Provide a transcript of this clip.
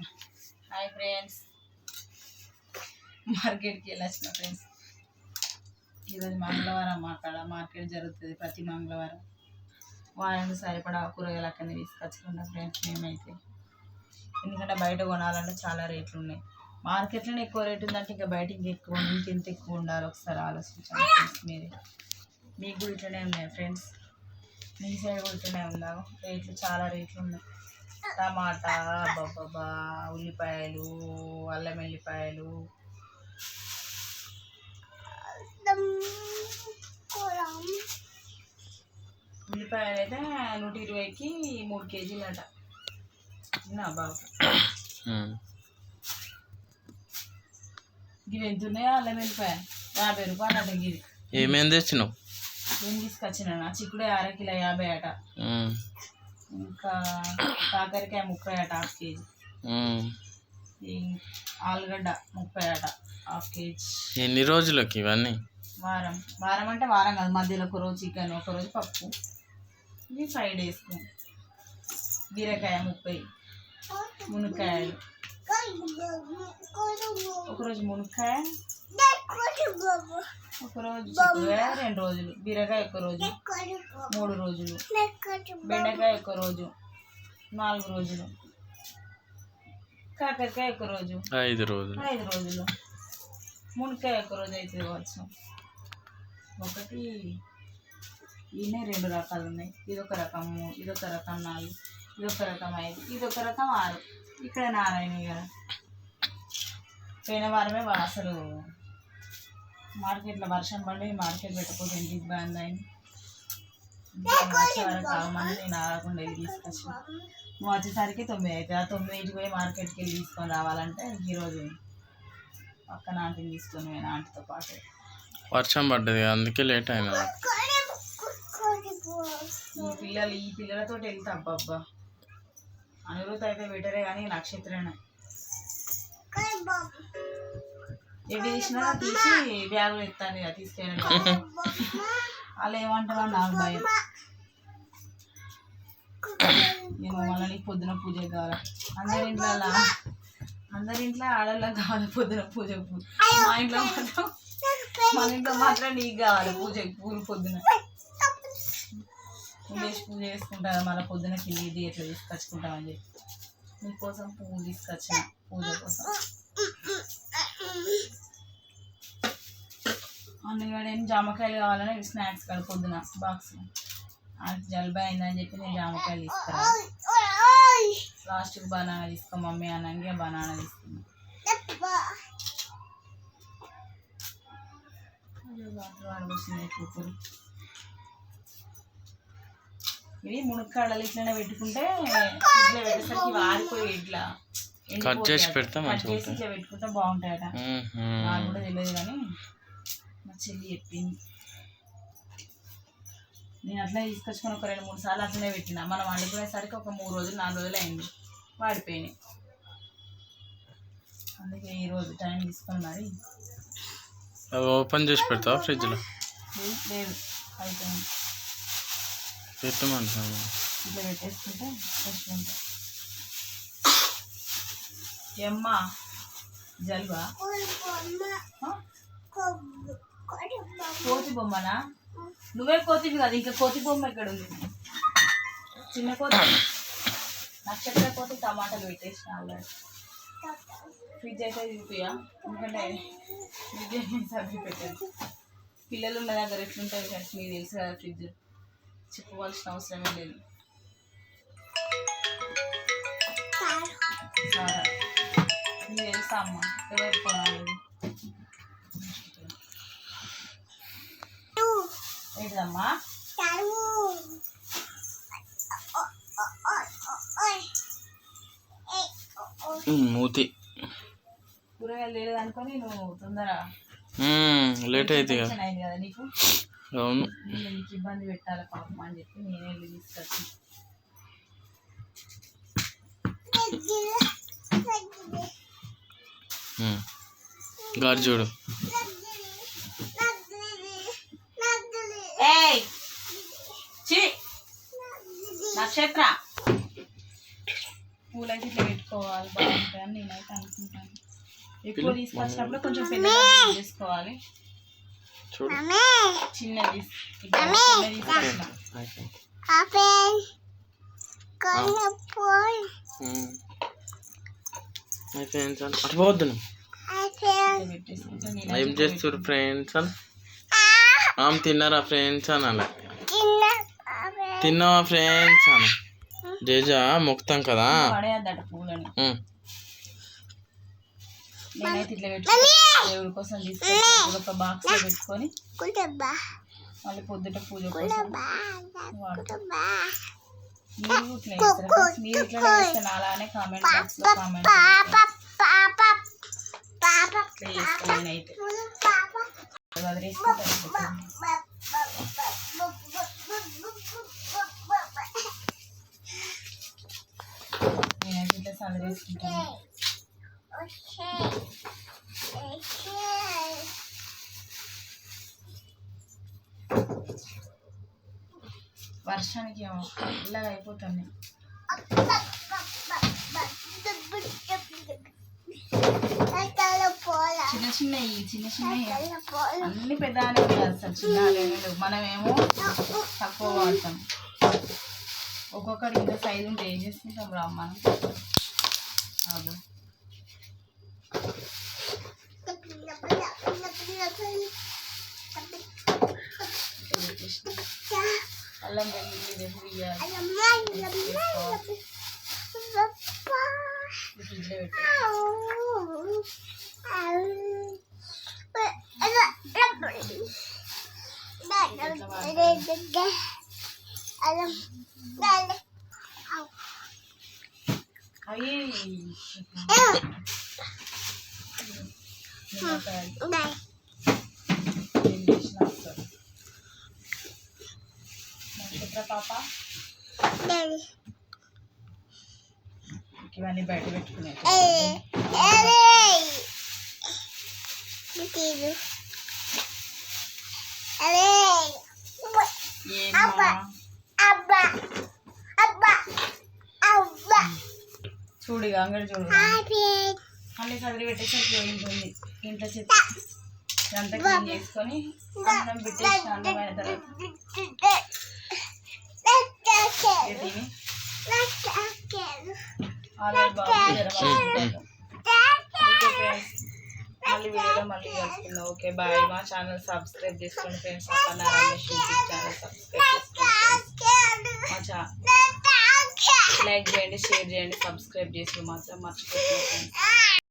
Hi friends మార్కెట్కి వెళ్ళొచ్చిన friends ఈరోజు మంగళవారం మా కాడ మార్కెట్ జరుగుతుంది ప్రతి మంగళవారం. వారానికి సరిపడా కూరగాయలు అక్కడిని తీసుకొచ్చుకున్నాం ఫ్రెండ్స్ మేమైతే. ఎందుకంటే బయట కొనాలంటే చాలా రేట్లు ఉన్నాయి. మార్కెట్లోనే ఎక్కువ రేటు ఉందంటే ఇంకా బయట ఇంకా ఎక్కువ ఇంకెంత ఎక్కువ ఉండాలి. ఒకసారి ఆలోచించండి ఫ్రెండ్స్ మీరే. మీకు కూడా ఇట్లనే ఉన్నాయి ఫ్రెండ్స్ మీ సైడ్ కూడా ఇట్లనే ఉందా? రేట్లు చాలా రేట్లు ఉన్నాయి. టమాటా బాబా ఉల్లిపాయలు అల్లం వెల్లిపాయలు. ఉల్లిపాయలు అయితే నూట ఇరవైకి మూడు కేజీలు అట నా బాబు ఇవి ఎంత ఉన్నాయో అల్లం వెల్లిపాయ? యాభై రూపాయలు అట గిది ఏమేం తెచ్చినావు? ఏం తీసుకొచ్చిన? నా చిక్కుడే అర కిలో యాభై అట. ఇంకా కాకరకాయ ముప్పై అట హాఫ్ కేజీ. ఆలుగడ్డ ముప్పై అట హాఫ్ కేజీ. ఎన్ని రోజులకి ఇవన్నీ? వారం. వారం అంటే వారం కాదు మధ్యలో ఒక రోజు చికెన్ ఒక రోజు పప్పు. ఇవి ఫైవ్ డేస్కు బీరకాయ ముప్పై మునక్కాయలు. ఒకరోజు మునక్కాయ ఒకరోజు చిక్కుడుకాయ రెండు రోజులు. బీరకాయ ఒక రోజు మూడు రోజులు. బెండకాయ ఒక రోజు నాలుగు రోజులు. కాకరకాయ ఒక రోజు. ఐదు రోజులు. ఐదు రోజులు. మునక్కాయ ఒక రోజు అయితే కావచ్చు. ఒకటి ఈయనే రెండు రకాలు ఉన్నాయి. ఇదొక రకము ఇదొక రకం నాలుగు ఇదొక రకం ఐదు ఇదొక రకం ఆరు. ఇక్కడ నారాయణ కదా పోయిన వారమే అసలు మార్కెట్లో వర్షం పడి మార్కెట్ పెట్టకపోతే ఎంత ఇబ్బంది అయింది. ఆగమని నేను ఆగకుండా తీసుకొచ్చిన. నువ్వు వచ్చేసరికి తొమ్మిది అవుతుంది ఆ తొమ్మిదింటికి పోయి మార్కెట్కి వెళ్ళి తీసుకొని రావాలంటే ఈరోజు పక్కన ఆంటీని తీసుకొని పోయిన ఆంటీతో పాటు. వర్షం పడ్డది అందుకే లేట్. ఈ పిల్లలు ఈ పిల్లలతో వెళ్తా అబ్బబ్బా. అనురుత్ అయితే బెటరే కానీ నక్షత్రమే. ఎటు తీసినా తీసి బ్యాగులు ఎత్తాను ఇక తీసుకెళ్ళండి వాళ్ళు ఏమంటారో నాకు భయం. నేను మళ్ళీ పొద్దున పూజ కావాలి? అందరి ఇంట్లో అందరి ఇంట్లో ఆడళ్ళకి కావాలి పొద్దున పూజ? పూజ మా ఇంట్లో మాత్రం మా ఇంట్లో మాత్రం నీకు కావాలి పూజకి పూలు పొద్దున. లేచి పూజ చేసుకుంటాను మళ్ళీ పొద్దున కింది ఇది ఎట్లా తీసుకొచ్చుకుంటామని చెప్పి. నీకోసం పువ్వు తీసుకొచ్చిన పూజ కోసం. అందుకని జామకాయలు కావాలని స్నాక్స్ కాదు పొద్దున బాక్స్ జలుబు అయిందని చెప్పి నేను జామకాయలు తీసుకురా లాస్ట్కి బనానా తీసుకో మమ్మీ అనగా బనానా తీసుకున్నా. వాడవలసింది కూతురు. మునక్కాడలు ఇట్లనే పెట్టుకుంటే ఇట్లా పెట్టేసరికి వారిపోయి ఇట్లా కట్ చేసి. పెడితే కట్ మంచిగా చేసి ఇట్లా పెట్టుకుంటే బాగుంటాయట. నాకు కూడా తెలియదు కానీ మా చెల్లి చెప్పింది. నేను అట్లా తీసుకొచ్చుకొని ఒక రెండు మూడు సార్లు అట్లనే పెట్టిన. మనం వండుకునేసరికి ఒక మూడు రోజులు నాలుగు రోజులు అయింది. వాడిపోయినాయి. అందుకే ఈరోజు టైం తీసుకొని మరి అవి ఓపెన్ చేసి పెడతావా ఫ్రిడ్జ్లో? లేదు, లేదు. అయిపోయింది. పెట్టమంటున్నాను ఇట్లా పెట్టేసుకుంటే ఉంటాయి ఎమ్మ జల్వా? కోతి బొమ్మనా? నువ్వే కోతివి కదా ఇంకా కోతి బొమ్మ ఎక్కడ ఉంది? చిన్న కోతి. నక్షత్ర కోతి టమాటాలు పెట్టేసిన ఆల్రెడీ ఫ్రిడ్జ్ అయితే చూపియా? ఎందుకంటే ఫ్రిడ్జ్ అయితే సర్ది పెట్టాను. పిల్లలు ఉన్న దగ్గర ఎట్లుంటుంది ఫ్రెండ్స్ మీకు తెలుసు కదా ఫ్రిడ్జ్ చెప్పుకోవాల్సిన అవసరమే లేదు. సారా. మీకు తెలుసా అమ్మ? ఎవరు కొనాలి? ఏంటమ్మా ఉమ్, మూతి. కూరగాయలు లేదు అనుకొని నువ్వు తొందర లేట్ అయితే కదా టెన్షన్ అయింది కదా నీకు? అవును. నీకు ఇబ్బంది పెట్టాలి పాపం అని చెప్పి నేనే వెళ్ళి తీసుకొచ్చి. గారు చూడు. నక్షత్ర పూలైతే ఇట్లా పెట్టుకోవాలి బాగుంటాయని నేనైతే అనుకుంటాను. ఎక్కువ తీసుకొచ్చినప్పుడు కొంచెం పెద్దగా యూజ్ చేసుకోవాలి చిన్నది సార్ అటు పోవద్దు ఏం చేస్తారు ఫ్రెండ్స్ అని. ఆమె తిన్నారా ఫ్రెండ్స్ అని అలా తిన్నావా ఫ్రెండ్స్ అని. జేజా మొక్తాం కదా. నేనైతే ఇట్లా పెట్టుకుని దేవుడి కోసం తీసుకొని ఒక బాక్స్లో పెట్టుకొని మళ్ళీ పొద్దుట పూజ కోసం వాడతాం. మీరు ఇట్లా చేస్తారా? friends? మీరు ఇట్లా చేస్తే అలానే కామెంట్ బాక్స్లో కామెంట్ ఇట్లా చేస్తాను నేనైతే. వదిలేసుకుంటాను నేనైతే ఇట్లా వర్షానికి ఇలాగ అయిపోతుంది. చిన్న చిన్న చిన్న చిన్న అన్ని పెద్దగానే ఉన్నాయి అసలు చిన్న మనమేమో తక్కువ వాడతాం. ఒక్కొక్కటి ఇంత సైజు ఉంటే ఏం చేసుకుంటాం రా మనం? হবে Alam mo hindi na huya. Alam mo hindi na huya. Papa. Alam. Alam. Alam. Alam. వస్తారు నక్షత్ర పాప ఇవన్నీ బయట పెట్టుకునే ఏమ్మా ఇక అంగడి చూడు మళ్ళీ చదివి పెట్టేసరికి ఉంటుంది ఇంట్లో చెత్త. ఇదంతా క్లీన్ చేసుకొని అన్నం పెట్టేసి అన్నం అయిన తర్వాత మళ్ళీ వీడియోలో మళ్ళీ కలుసుకుందాం. Okay bye. మా ఛానల్ సబ్స్క్రైబ్ చేసుకోండి friends Appanna Ramesh YouTube channel subscribe చేసుకోండి. మా ఛా లైక్ చేయండి షేర్ చేయండి సబ్స్క్రైబ్ చేసి మాత్రం మర్చిపోతున్నాను